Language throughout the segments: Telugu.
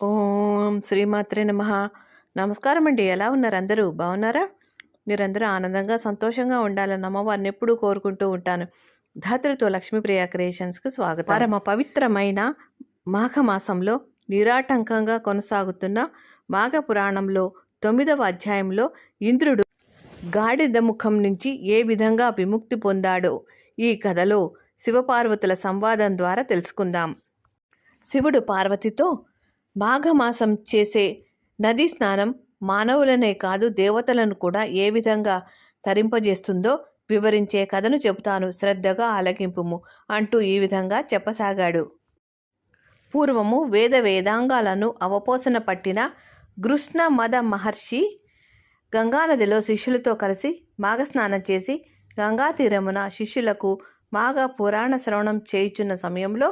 ఓం శ్రీమాత్రే నమ. నమస్కారం అండి ఎలా ఉన్నారు అందరూ? బాగున్నారా మీరందరూ ఆనందంగా సంతోషంగా ఉండాలని అమ్మవారిని ఎప్పుడూ కోరుకుంటూ ఉంటాను. ధాత్రితో లక్ష్మీప్రియ క్రియేషన్స్కి స్వాగతం. పరమ పవిత్రమైన మాఘమాసంలో నిరాటంకంగా కొనసాగుతున్న మాఘ పురాణంలో తొమ్మిదవ అధ్యాయంలో ఇంద్రుడు గాడిద ముఖం నుంచి ఏ విధంగా విముక్తి పొందాడో ఈ కథలో శివపార్వతుల సంవాదం ద్వారా తెలుసుకుందాం. శివుడు పార్వతితో మాఘమాసం చేసే నదీ స్నానం మానవులనే కాదు దేవతలను కూడా ఏ విధంగా తరింపజేస్తుందో వివరించే కథను చెబుతాను. శ్రద్ధగా ఆలకింపుము అంటూ ఈ విధంగా చెప్పసాగాడు. పూర్వము వేద వేదాంగాలను అవపోసన పట్టిన కృష్ణ మద మహర్షి గంగానదిలో శిష్యులతో కలిసి మాఘస్నానం చేసి గంగా తీరమున శిష్యులకు మాఘ పురాణ శ్రవణం చేయుచున్న సమయంలో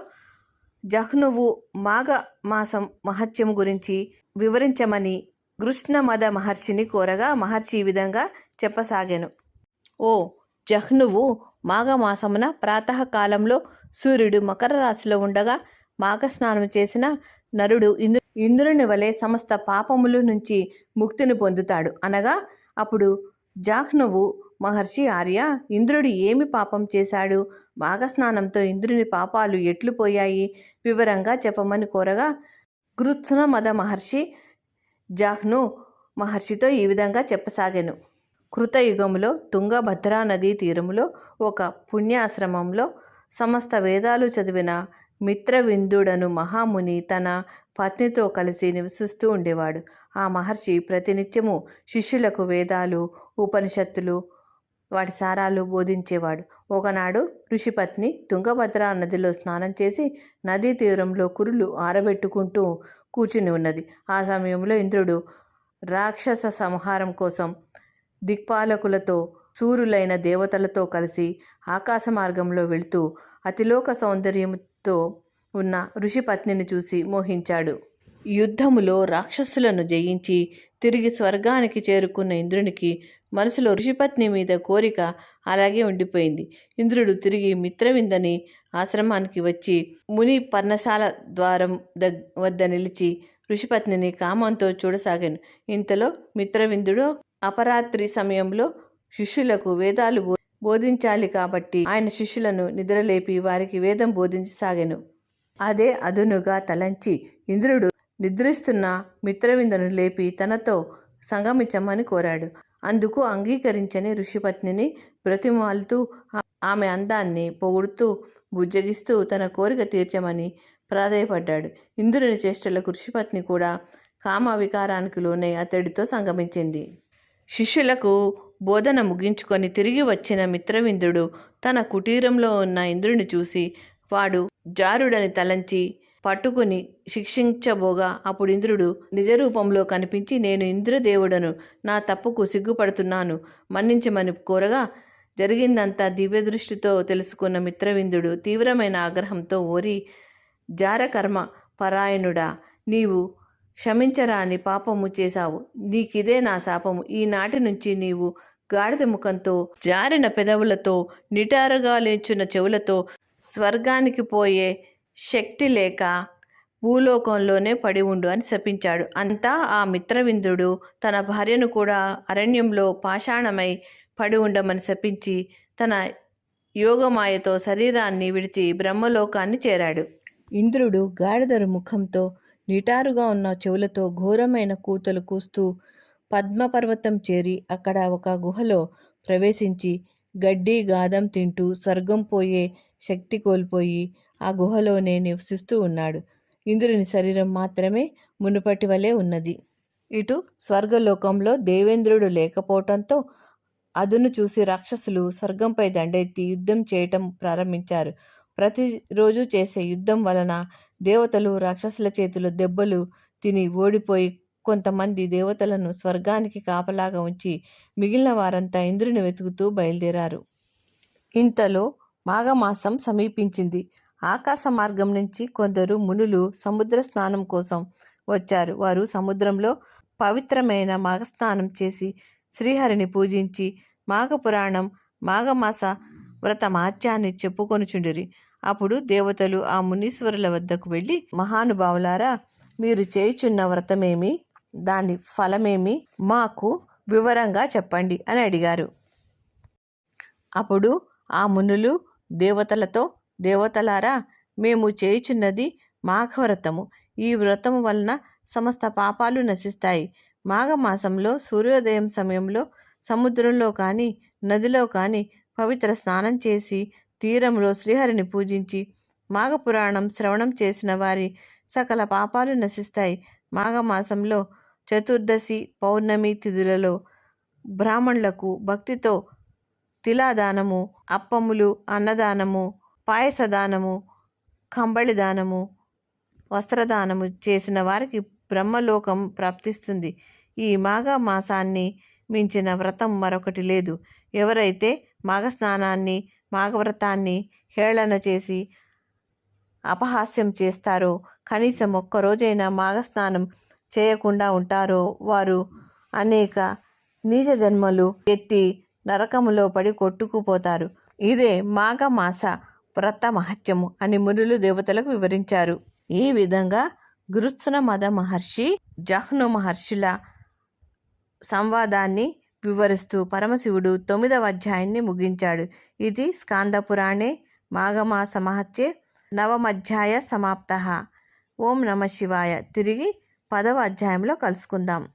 జహ్నువు మాఘ మాసం మహత్యం గురించి వివరించమని కృష్ణమద మహర్షిని కోరగా మహర్షి ఈ విధంగా చెప్పసాగాను. ఓ జహ్నువు మాఘమాసమున ప్రాతకాలంలో సూర్యుడు మకర రాశిలో ఉండగా మాఘస్నానం చేసిన నరుడు ఇంద్రు ఇంద్రుని వలె సమస్త పాపముల నుంచి ముక్తిని పొందుతాడు. అనగా అప్పుడు జాహ్నువు మహర్షి ఆర్య ఇంద్రుడు ఏమి పాపం చేశాడు? భాగస్నానంతో ఇంద్రుని పాపాలు ఎట్లు పోయాయి? వివరంగా చెప్పమని కోరగా కృత్స్న మద మహర్షి జాహ్ను మహర్షితో ఈ విధంగా చెప్పసాగాను. కృతయుగంలో తుంగభద్రా నదీ తీరములో ఒక పుణ్యాశ్రమంలో సమస్త వేదాలు చదివిన మిత్రవిందుడను మహాముని తన పత్నితో కలిసి నివసిస్తూ ఉండేవాడు. ఆ మహర్షి ప్రతినిత్యము శిష్యులకు వేదాలు ఉపనిషత్తులు వాటి సారాలు బోధించేవాడు. ఒకనాడు ఋషిపత్ని తుంగభద్ర నదిలో స్నానం చేసి నదీ తీరంలో కురులు ఆరబెట్టుకుంటూ కూర్చుని ఉన్నది. ఆ సమయంలో ఇంద్రుడు రాక్షస సంహారం కోసం దిక్పాలకులతో సూరులైన దేవతలతో కలిసి ఆకాశ మార్గంలో వెళుతూ అతిలోక సౌందర్యంతో ఉన్న ఋషిపత్నిని చూసి మోహించాడు. యుద్ధములో రాక్షసులను జయించి తిరిగి స్వర్గానికి చేరుకున్న ఇంద్రునికి మనసులో ఋషిపత్ని మీద కోరిక అలాగే ఉండిపోయింది. ఇంద్రుడు తిరిగి మిత్రవిందని ఆశ్రమానికి వచ్చి ముని పర్ణశాల ద్వారం దగ్ వద్ద నిలిచి ఋషిపత్నిని కామంతో చూడసాగాను. ఇంతలో మిత్రవిందుడు అపరాత్రి సమయంలో శిష్యులకు వేదాలు బో- బోధించాలి కాబట్టి ఆయన శిష్యులను నిద్రలేపి వారికి వేదం బోధించసాగాను. అదే అదునుగా తలంచి ఇంద్రుడు నిద్రిస్తున్న మిత్రవిందను లేపి తనతో సంగమించమని కోరాడు. అందుకు అంగీకరించని ఋషిపత్నిని బ్రతిమాలుతూ ఆమె అందాన్ని పొగుడుతూ బుజ్జగిస్తూ తన కోరిక తీర్చమని ప్రాధేయపడ్డాడు. ఇంద్రుని చేష్టలకు ఋషిపత్ని కూడా కామ వికారానికి లోనై అతడితో సంగమించింది. శిష్యులకు బోధన ముగించుకొని తిరిగి వచ్చిన మిత్రవిందుడు తన కుటీరంలో ఉన్న ఇంద్రుని చూసి వాడు జారుడని తలంచి పట్టుకుని శిక్షించబోగా అప్పుడు ఇంద్రుడు నిజరూపంలో కనిపించి నేను ఇంద్రదేవుడను నా తప్పుకు సిగ్గుపడుతున్నాను. మన్నించమని కోరగా జరిగిందంతా దివ్యదృష్టితో తెలుసుకున్న మిత్రవిందుడు తీవ్రమైన ఆగ్రహంతో ఓరి జారకర్మ పరాయణుడా నీవు క్షమించరాని పాపము చేశావు. నీకిదే నా శాపము. ఈనాటి నుంచి నీవు గాడిద ముఖంతో జారిన పెదవులతో నిటారుగా లేచున్న చెవులతో స్వర్గానికి పోయే శక్తి లేక భూలోకంలోనే పడి ఉండు అని శపించాడు. అంతా ఆ మిత్రవిందుడు తన భార్యను కూడా అరణ్యంలో పాషాణమై పడి ఉండమని శపించి తన యోగమాయతో శరీరాన్ని విడిచి బ్రహ్మలోకాన్ని చేరాడు. ఇంద్రుడు గాడిదరు ముఖంతో నిటారుగా ఉన్న చెవులతో ఘోరమైన కూతలు కూస్తూ పద్మపర్వతం చేరి అక్కడ ఒక గుహలో ప్రవేశించి గడ్డి గాదం తింటూ స్వర్గం పోయే శక్తి కోల్పోయి ఆ గుహలోనే నివసిస్తూ ఉన్నాడు. ఇంద్రుని శరీరం మాత్రమే మునుపటి వలె ఉన్నది. ఇటు స్వర్గలోకంలో దేవేంద్రుడు లేకపోవటంతో అదును చూసి రాక్షసులు స్వర్గంపై దండెత్తి యుద్ధం చేయటం ప్రారంభించారు. ప్రతిరోజు చేసే యుద్ధం వలన దేవతలు రాక్షసుల చేతిలో దెబ్బలు తిని ఓడిపోయి కొంతమంది దేవతలను స్వర్గానికి కాపలాగా ఉంచి మిగిలిన వారంతా ఇంద్రుని వెతుకుతూ బయలుదేరారు. ఇంతలో మాఘమాసం సమీపించింది. ఆకాశ మార్గం నుంచి కొందరు మునులు సముద్ర స్నానం కోసం వచ్చారు. వారు సముద్రంలో పవిత్రమైన మాఘస్నానం చేసి శ్రీహరిని పూజించి మాఘపురాణం మాఘమాస వ్రతమాత్యాన్ని చెప్పుకొనుచుండిరి. అప్పుడు దేవతలు ఆ మునీశ్వరుల వద్దకు వెళ్ళి మహానుభావులారా మీరు చేయుచున్న వ్రతమేమి? దాని ఫలమేమి? మాకు వివరంగా చెప్పండి అని అడిగారు. అప్పుడు ఆ మునులు దేవతలతో దేవతలారా మేము చేయుచున్నది మాఘవ్రతము. ఈ వ్రతము వలన సమస్త పాపాలు నశిస్తాయి. మాఘమాసంలో సూర్యోదయం సమయంలో సముద్రంలో కానీ నదిలో కానీ పవిత్ర స్నానం చేసి తీరంలో శ్రీహరిని పూజించి మాఘపురాణం శ్రవణం చేసిన వారి సకల పాపాలు నశిస్తాయి. మాఘమాసంలో చతుర్దశి పౌర్ణమి తిథులలో బ్రాహ్మణులకు భక్తితో తిలాదానము అప్పములు అన్నదానము పాయసదానము కంబళిదానము వస్త్రదానము చేసిన వారికి బ్రహ్మలోకం ప్రాప్తిస్తుంది. ఈ మాఘ మాసాన్ని మించిన వ్రతం మరొకటి లేదు. ఎవరైతే మాఘస్నానాన్ని మాఘవ్రతాన్ని హేళన చేసి అపహాస్యం చేస్తారో కనీసం ఒక్కరోజైనా మాఘస్నానం చేయకుండా ఉంటారో వారు అనేక నీచ జన్మలు ఎత్తి నరకములో పడి కొట్టుకుపోతారు. ఇదే మాఘమాస. వ్రత మహత్యము అని మునులు దేవతలకు వివరించారు. ఈ విధంగా గురుత్సన మద మహర్షి జహ్ను మహర్షుల సంవాదాన్ని వివరిస్తూ పరమశివుడు తొమ్మిదవ అధ్యాయాన్ని ముగించాడు. ఇది స్కాందపురాణే మాఘమాస మహత్యే నవమధ్యాయ సమాప్త. ఓం నమ శివాయ. తిరిగి పదవ అధ్యాయంలో కలుసుకుందాం.